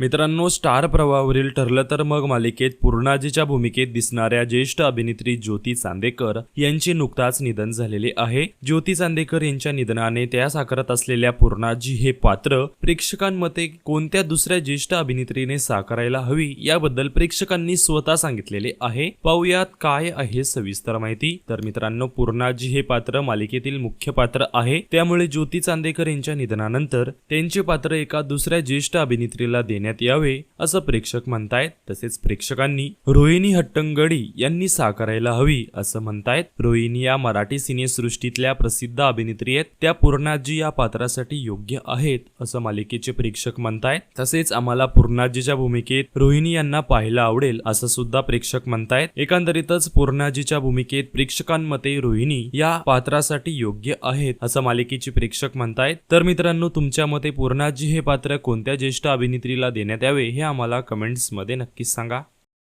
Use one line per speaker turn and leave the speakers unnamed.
मित्रांनो स्टार प्रवाहावरील ठरलं तर मग मालिकेत पूर्णाजीच्या भूमिकेत दिसणाऱ्या ज्येष्ठ अभिनेत्री ज्योती चांदेकर यांचे नुकताच निधन झालेले आहे. ज्योती चांदेकर यांच्या निधनाने त्या साकारत असलेल्या पूर्णाजी हे पात्र प्रेक्षकांमध्ये कोणत्या दुसऱ्या ज्येष्ठ अभिनेत्रीने साकारायला हवी याबद्दल प्रेक्षकांनी स्वतः सांगितलेले आहे. पाहुयात काय आहे सविस्तर माहिती. तर मित्रांनो पूर्णाजी हे पात्र मालिकेतील मुख्य पात्र आहे. त्यामुळे ज्योती चांदेकर यांच्या निधनानंतर त्यांचे पात्र एका दुसऱ्या ज्येष्ठ अभिनेत्रीला देण्यात यावे असं प्रेक्षक म्हणतायत. तसेच प्रेक्षकांनी रोहिणी हट्टंगडी यांनी साकारायला हवी असं म्हणतायत. रोहिणी या मराठी सिनेसृष्टीतल्या प्रसिद्ध अभिनेत्री आहेत. त्या पूर्णाजी या पात्रासाठी योग्य आहेत असं मालिकेचे प्रेक्षक म्हणतायत. तसेच आम्हाला पूर्णाजीच्या भूमिकेत रोहिणी यांना पाहायला आवडेल असं सुद्धा प्रेक्षक म्हणतायत. एकंदरीतच पूर्णाजीच्या भूमिकेत प्रेक्षकांमध्ये रोहिणी या पात्रासाठी योग्य आहेत असं मालिकेचे प्रेक्षक म्हणतायत. तर मित्रांनो तुमच्या मते पूर्णाजी हे पात्र कोणत्या ज्येष्ठ अभिनेत्रीला देण्यात यावे हे आम्हाला कमेंट्समध्ये नक्कीच सांगा.